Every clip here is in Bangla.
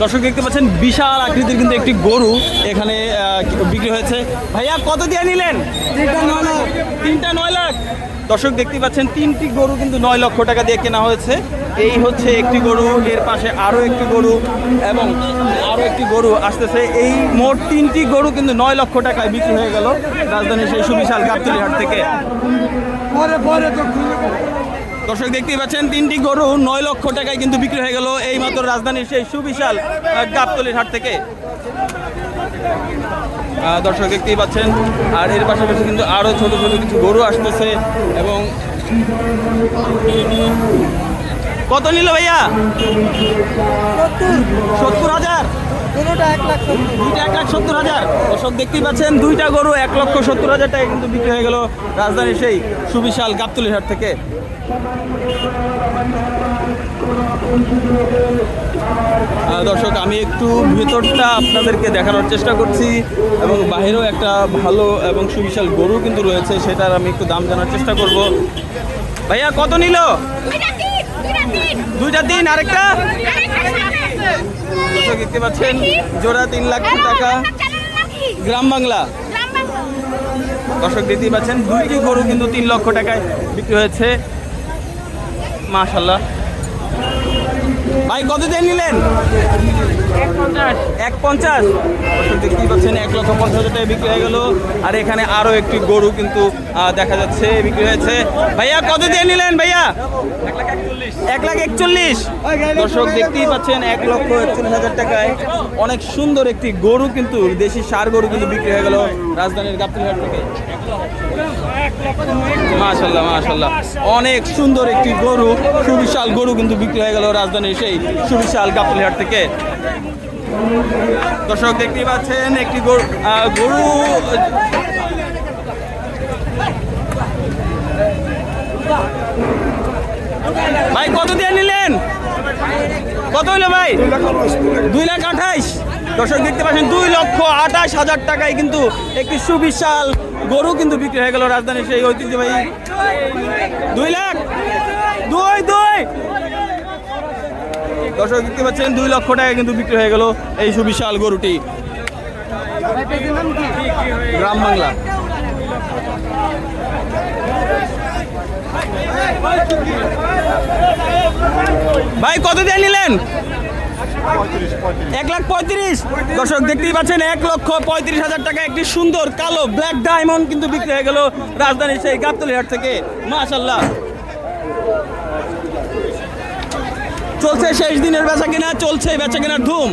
দর্শক দেখতে পাচ্ছেন, বিশাল আকৃতির কিন্তু একটি গরু এখানে বিক্রি হয়েছে। ভাইয়া, কত দিয়ে নিলেন? তিনটা নয় লাখ। দর্শক দেখতে পাচ্ছেন, তিনটি গরু কিন্তু নয় লক্ষ টাকা দিয়ে কেনা হয়েছে। এই হচ্ছে একটি গরু, এর পাশে আরও একটি গরু এবং আরও একটি গরু আসতেছে। এই মোট তিনটি গরু কিন্তু নয় লক্ষ টাকায় বিক্রি হয়ে গেল। রাজধানীর সেই সুবিশাল গাবতলিহাট থেকে। পরে পরে তো দর্শক দেখতেই পাচ্ছেন তিনটি গরু নয় লক্ষ টাকায় কিন্তু বিক্রি হয়ে গেল এই মাত্র রাজধানীর সেই সুবিশাল গাবতলির হাট থেকে। দর্শক দেখতেই পাচ্ছেন আর এর পাশাপাশি কিন্তু আরও ছোট ছোট কিছু গরু আসতেছে এবং কত নিল ভাইয়া? সত্তর হাজার? এক লাখ সত্তর। হাজার। দর্শক দেখতেই পাচ্ছেন দুইটা গরু এক লক্ষ সত্তর হাজার টাকা কিন্তু বিক্রি হয়ে গেল রাজধানীর সেই সুবিশাল গাবতলির হাট থেকে। দর্শক, আমি একটু ভেতরটা আপনাদেরকে দেখানোর চেষ্টা করছি এবং বাইরেও একটা ভালো এবং সুবিশাল গরু কিন্তু রয়েছে, সেটার আমি একটু দাম জানার চেষ্টা করব। ভাইয়া, কত নিল? দুইটা তিন, আরেকটা? দর্শক, দেখতে পাচ্ছেন, জোড়া তিন লাখ টাকা। গ্রাম বাংলা। দর্শক, দেখতেই পাচ্ছেন, দুইটি গরু কিন্তু তিন লক্ষ টাকায় বিক্রি হয়েছে। মাশাল্লাহ ভাই কত দিয়ে নিলেন? এক পঞ্চাশ। দেখতেই পাচ্ছেন এক লক্ষ পঞ্চাশ হাজার টাকায় বিক্রি হয়ে গেল। আর এখানে আরও একটি গরু কিন্তু দেখা যাচ্ছে বিক্রি হয়েছে। ভাইয়া কত দিয়ে নিলেন ভাইয়া? এক লাখ একচল্লিশ। দর্শক দেখতেই পাচ্ছেন এক লক্ষ একচল্লিশ হাজার টাকায় অনেক সুন্দর একটি গরু কিন্তু দেশি সার গরু কিন্তু বিক্রি হয়ে গেল রাজধানীর গাবতলিহাট থেকে। মাশাল্লাহ মাশাল্লাহ অনেক সুন্দর একটি গরু, সুবিশাল গরু কিন্তু বিক্রি হয়ে গেল রাজধানীর সেই সুবিশাল গাবতলিহাট থেকে। দর্শক দেখতেই পাচ্ছেন, একটি গরু গরু, ভাই, কত দিয়ে নিলেন? কত হইল ভাই? দুই লাখ আঠাইশ দর্শক দেখতে পাচ্ছেন, দুই লক্ষ আঠাশ হাজার টাকায় কিন্তু একটি সুবিশাল গরু কিন্তু বিক্রি হয়ে গেল রাজধানীর সেই ঐতিহ্যবাহী দুই লাখ, দুই দুই। দর্শক দেখতে পাচ্ছেন, দুই লক্ষ টাকা কিন্তু বিক্রি হয়ে গেল এই সুবিশাল গরুটি। গ্রাম বাংলা। ভাই, কত দিয়ে নিলেন? এক লাখ পঁয়ত্রিশ। দর্শক, দেখতেই পাচ্ছেন, এক লক্ষ পঁয়ত্রিশ হাজার টাকা একটি সুন্দর কালো ব্ল্যাক ডায়মন্ড কিন্তু বিক্রি হয়ে গেল রাজধানীর সেই গাবতলিহাট থেকে। মাশাল্লাহ চলছে শেষ দিনের বেচা কিনা, চলছে বেচা কেনার ধুম।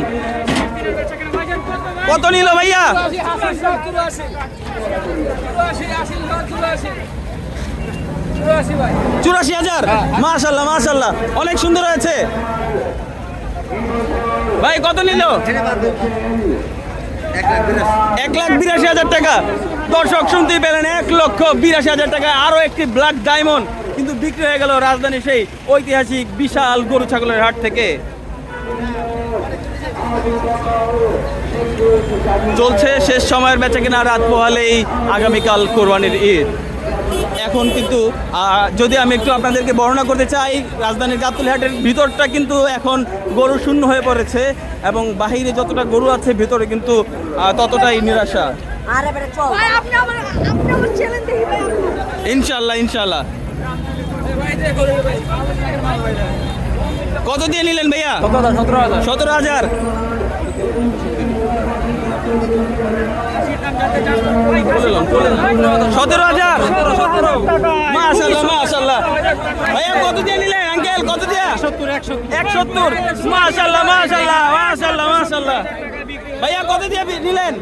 কত নিল ভাইয়া? চুরাশি হাজার। মাশাল্লাহ মাশাল্লাহ অনেক সুন্দর হয়েছে। ভাই, কত নিল? এক লাখ বিরাশি হাজার টাকা। দর্শক শুনতেই পেলেন, এক লক্ষ বিরাশি হাজার টাকা। আরও একটি ব্ল্যাক ডায়মন্ড কিন্তু বিক্রি হয়ে গেল রাজধানী সেই ঐতিহাসিক বিশাল গরু ছাগলের হাট থেকে। চলছে শেষ সময়ের বেচা কিনা রাত পোহালেই আগামীকাল কোরবানির ঈদ। এখন কিন্তু যদি আমি একটু আপনাদেরকে বর্ণনা করতে চাই রাজধানীর গাবতলিহাটের ভিতরটা কিন্তু এখন গরু শূন্য হয়ে পড়েছে এবং বাহিরে যতটা গরু আছে ভিতরে কিন্তু ততটাই নিরাশা। ভাই আপনি আমার আপনি আমার চ্যালেঞ্জ দেখি ভাই ইনশাল্লাহ ইনশাল্লাহ। কত দিয়ে নিলেন ভাইয়া? সতেরো হাজার। সতেরো হাজার? মাশাল্লাহ মাশাল্লাহ ভাইয়া কত দিয়ে নিলেন, আঙ্কেল? কত দিয়ে? এক সত্তর মাশাল্লাহ মাশাল্লাহ মাশাল্লাহ মাশাল্লাহ ভাইয়া, কত দিয়ে নিলেন?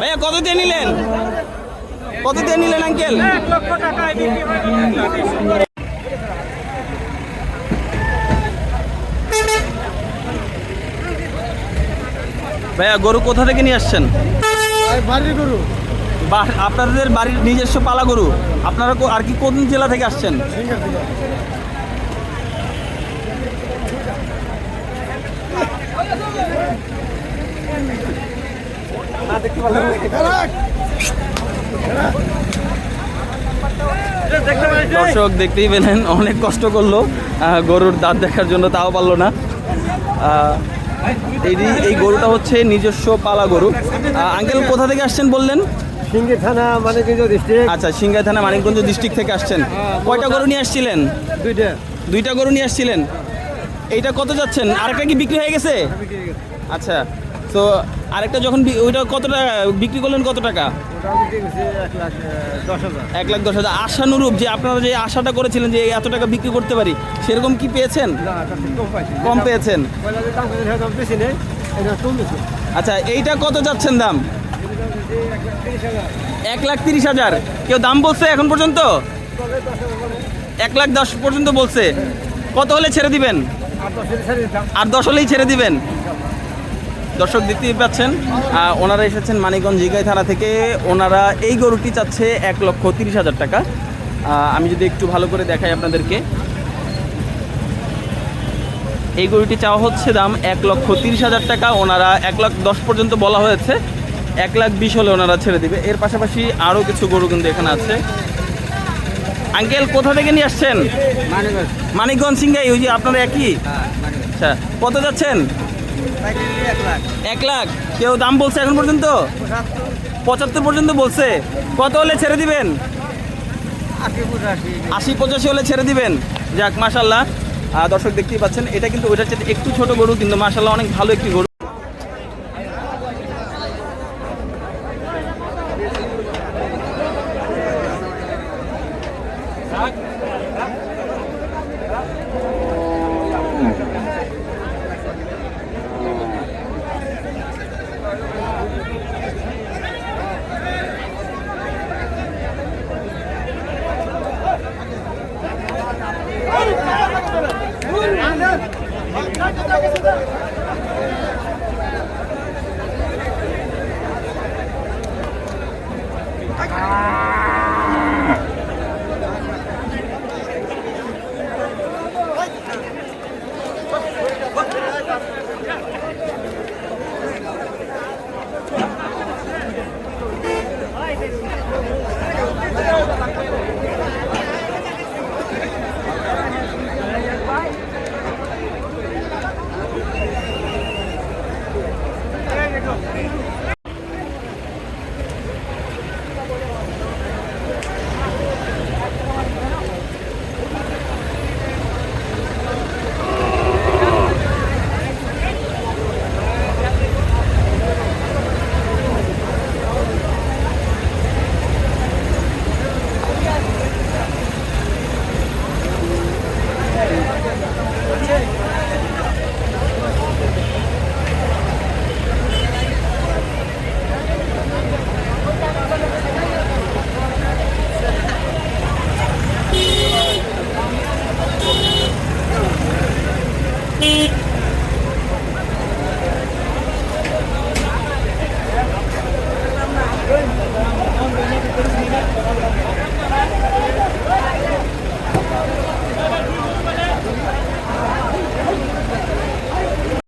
ভাইয়া, কত দিয়ে নিলেন? কত দিয়ে নিলেন, আঙ্কেল? ভাইয়া গরু কোথা থেকে নিয়ে আসছেন? বাড়ির গরু। বা- আপনাদের বাড়ির নিজস্ব পালা গরু। আপনারা আর কি কোন জেলা থেকে আসছেন? দর্শক দেখতেই পেলেন অনেক কষ্ট করল গরুর দাঁত দেখার জন্য তাও পারল না। এই এই গরুটা হচ্ছে নিজস্ব পালা গরু। আঙ্কেল কোথা থেকে আসছেন বললেন? সিঙ্গি থানা মানে ডিস্ট্রিক্ট আচ্ছা সিংগাই থানা মানিকগঞ্জ ডিস্ট্রিক্ট থেকে আসছেন। কয়টা গরু নিয়ে আসছিলেন? দুইটা। দুইটা গরু নিয়ে আসছিলেন? এইটা কত যাচ্ছেন? আরেকটা কি বিক্রি হয়ে গেছে। আচ্ছা তো আরেকটা যখন ওইটা কত টাকা? বিক্রি করলেন কত টাকা? এক লাখ দশ হাজার। আশানুরূপ যে আপনারা যে আশাটা করেছিলেন যে এত টাকা বিক্রি করতে পারি, সেরকম কি পেয়েছেন? কম পেয়েছেন। আচ্ছা এইটা কত যাচ্ছেন দাম? এক লাখ তিরিশ হাজার। কেউ দাম বলছে এখন পর্যন্ত? এক লাখ দশ পর্যন্ত বলছে। কত হলে ছেড়ে দিবেন? আর দশ হলেই ছেড়ে দিবেন। দর্শক দেখতেই পাচ্ছেন ওনারা এসেছেন মানিকগঞ্জ জিগাই থানা থেকে। ওনারা এই গরুটি চাচ্ছে এক লক্ষ তিরিশ হাজার টাকা। আমি যদি একটু ভালো করে দেখাই আপনাদেরকে। এই গরুটি চাওয়া হচ্ছে দাম এক লক্ষ তিরিশ হাজার টাকা। ওনারা এক লাখ দশ পর্যন্ত বলা হয়েছে। এক লাখ বিশ হলে ওনারা ছেড়ে দিবে। এর পাশাপাশি আরও কিছু গরু কিন্তু এখানে আছে। আঙ্কেল কোথা থেকে নিয়ে আসছেন? মানিকগঞ্জ। সিংগাই ওই যে আপনারা একই? হ্যাঁ আচ্ছা কত যাচ্ছেন? এক লাখ। কেউ দাম বলছে এখন পর্যন্ত? পঁচাত্তর। পর্যন্ত বলছে। কত হলে ছেড়ে দিবেন? আশি পঁচাশি। হলে ছেড়ে দিবেন। যাক মাসাল্লাহ দর্শক দেখতেই পাচ্ছেন এটা কিন্তু ওইটার চেয়ে একটু ছোট গরু কিন্তু মাসাল্লাহ অনেক ভালো একটি গরু। Thank you.